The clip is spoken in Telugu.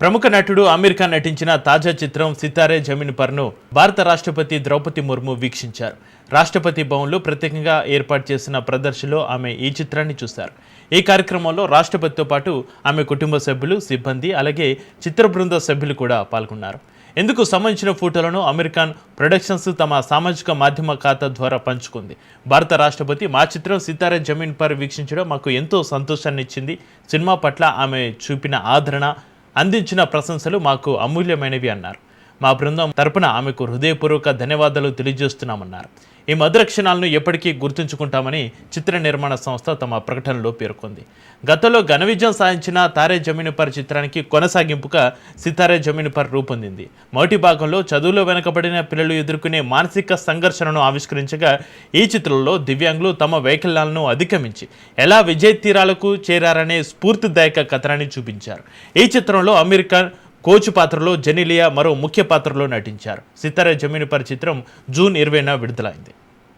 ప్రముఖ నటుడు అమీర్ ఖాన్ నటించిన తాజా చిత్రం సితారే జమీన్ పర్ను భారత రాష్ట్రపతి ద్రౌపది ముర్ము వీక్షించారు. రాష్ట్రపతి భవన్లో ప్రత్యేకంగా ఏర్పాటు చేసిన ప్రదర్శనలో ఆమె ఈ చిత్రాన్ని చూశారు. ఈ కార్యక్రమంలో రాష్ట్రపతితో పాటు ఆమె కుటుంబ సభ్యులు సిబ్బంది అలాగే చిత్ర బృంద సభ్యులు కూడా పాల్గొన్నారు. ఎందుకు సంబంధించిన ఫోటోలను అమీర్ ఖాన్ ప్రొడక్షన్స్ తమ సామాజిక మాధ్యమ ఖాతా ద్వారా పంచుకుంది. భారత రాష్ట్రపతి మా చిత్రం సితారే జమీన్ పర్ వీక్షించడం మాకు ఎంతో సంతోషాన్ని ఇచ్చింది సినిమా పట్ల ఆమె చూపిన ఆదరణ అందించిన ప్రశంసలు మాకు అమూల్యమైనవి అన్నారు. మా బృందం తరపున ఆమెకు హృదయపూర్వక ధన్యవాదాలు తెలియజేస్తున్నామన్నారు. ఈ మధుర క్షణాలను ఎప్పటికీ గుర్తుంచుకుంటామని చిత్ర నిర్మాణ సంస్థ తమ ప్రకటనలో పేర్కొంది. గతంలో ఘన విజయం సాధించిన తారే జమీన్ పర్ చిత్రానికి కొనసాగింపుగా సితారే జమీన్ పర్ రూపొందింది. మొదటి భాగంలో చదువులో వెనకబడిన పిల్లలు ఎదుర్కొనే మానసిక సంఘర్షణను ఆవిష్కరించగా ఈ చిత్రంలో దివ్యాంగులు తమ వైకల్యాలను అధిగమించి ఎలా విజయ తీరాలకు చేరారనే స్ఫూర్తిదాయక కథనాన్ని చూపించారు. ఈ చిత్రంలో అమీర్ కోచ్ పాత్రలో జెనిలియా మరో ముఖ్య పాత్రలో నటించారు. సితారే జమీన్ పర్ చిత్రం జూన్ ఇరవైన విడుదలైంది.